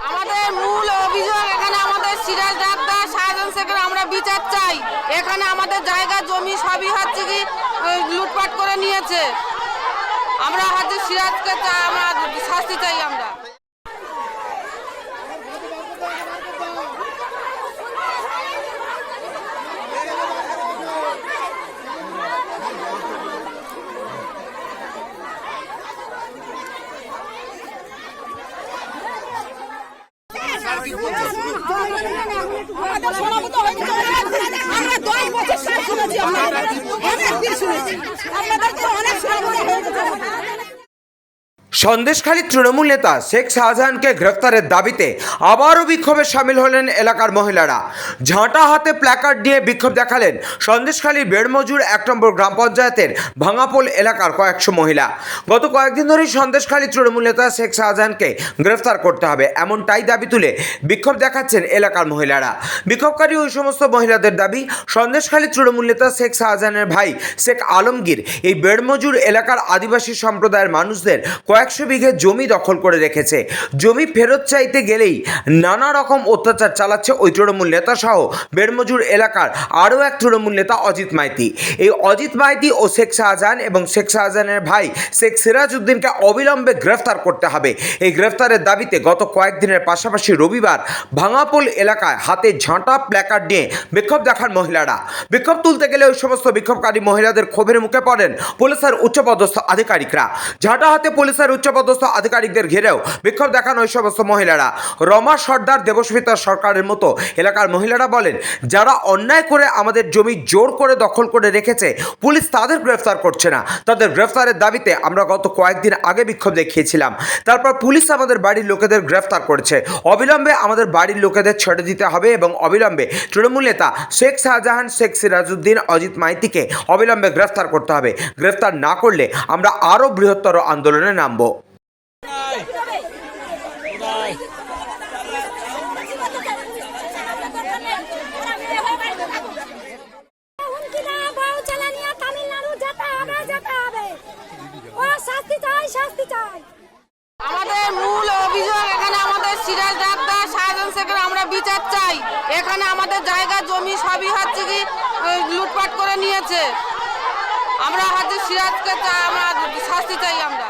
আমাদের মূল অভিযোগ এখানে আমাদের সিরাজ ডাক্তার শাহজাহান শেখের আমরা বিচার চাই। এখানে আমাদের জায়গা, জমি সবই হচ্ছে কি লুটপাট করে নিয়েছে। আমরা হচ্ছে সিরাজকে চাই আমরা শাস্তি চাই আমরা। আমরা দশ বছর শুনেছি আপনাদের অনেক দিন শুনেছি। আপনাদেরকে অনেক সমাবেত হয়ে গেছে। সন্দেশখালী তৃণমূল নেতা শেখ শাহজাহানকে গ্রেফতারের দাবিতে আবারও বিক্ষোভে সামিল হলেন এলাকার মহিলারা। ঝাঁটা হাতে প্ল্যাকার্ড নিয়ে বিক্ষোভ দেখালেন সন্দেশখালী বেড়মজুর এক নম্বর গ্রাম পঞ্চায়েতের ভাঙাপোল এলাকার কয়েকশো মহিলা। গত কয়েকদিন ধরেই সন্দেশখালী তৃণমূল নেতা শেখ শাহজাহানকে গ্রেফতার করতে হবে, এমনটাই দাবি তুলে বিক্ষোভ দেখাচ্ছেন এলাকার মহিলারা। বিক্ষোভকারী ওই সমস্ত মহিলাদের দাবি, সন্দেশখালী তৃণমূল নেতা শেখ শাহজাহানের ভাই শেখ আলমগীর এই বেড়মজুর এলাকার আদিবাসী সম্প্রদায়ের মানুষদের কয়েকশো বিঘে জমি দখল করে রেখেছে। জমি ফেরত চাইতে গেলেই নানা রকম অত্যাচার চালাচ্ছে ওই তৃণমূল নেতা সহ বেড়মজুর এলাকার আরও এক তৃণমূল নেতা অজিত মাইতি। এই অজিত মাইতি ও শেখ শাহজাহান এবং শেখ শাহজাহানের ভাই শেখ সিরাজউদ্দিনকে অবিলম্বে গ্রেফতার করতে হবে। এই গ্রেফতারের দাবিতে গত কয়েকদিনের পাশাপাশি রবিবার ভাঙাপোল এলাকায় হাতে ঝাঁটা প্ল্যাকার্ড নিয়ে বিক্ষোভ দেখান মহিলারা। বিক্ষোভ তুলতে গেলে ওই সমস্ত বিক্ষোভকারী মহিলাদের ক্ষোভের মুখে পড়েন পুলিশের উচ্চপদস্থ আধিকারিকরা। ঝাঁটা হাতে পুলিশের উচ্চপদস্থ আধিকারিকদের ঘিরেও বিক্ষোভ দেখান ওই সমস্ত মহিলারা। রমা সর্দার দেবস্মিতা সরকারের মতো এলাকার মহিলারা বলেন, যারা অন্যায় করে আমাদের জমি জোর করে দখল করে রেখেছে, পুলিশ তাদের গ্রেফতার করছে না। তাদের গ্রেফতারের দাবিতে আমরা গত কয়েকদিন আগে বিক্ষোভ দেখিয়েছিলাম। তারপর পুলিশ আমাদের বাড়ির লোকেদের গ্রেফতার করেছে। অবিলম্বে আমাদের বাড়ির লোকেদের ছেড়ে দিতে হবে এবং অবিলম্বে তৃণমূল নেতা শেখ শাহজাহান, শেখ সিরাজউদ্দিন, অজিত মাইতিকে অবিলম্বে গ্রেফতার করতে হবে। গ্রেফতার না করলে আমরা আরও বৃহত্তর আন্দোলনে নামবো হুমকি দেওয়া বউ চালানিয়া তামিলনাড়ু যেতে হবে যেতে হবে ও শাস্তি চাই শাস্তি চাই আমাদের মূল অভিযোগ এখানে আমাদের সিরাজ ডাক্তার শাহজাহান শেখের আমরা বিচার চাই। এখানে আমাদের জায়গা, জমি সবই হচ্ছে কি লুটপাট করে নিয়েছে। আমরা হচ্ছে সিরাজকে চাই আমরা শাস্তি চাই আমরা।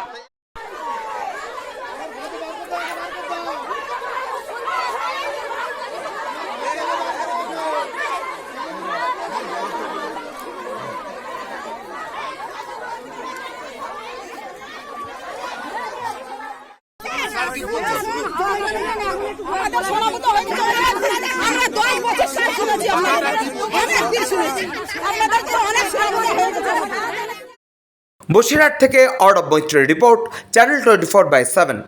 আমরা দশ বছর শুনেছি অনেক দিন শুনেছি। আপনাদেরকে অনেক সমাবেত বসিরহাট থেকে অর্ডব মৈত্রের report channel twenty four by seven.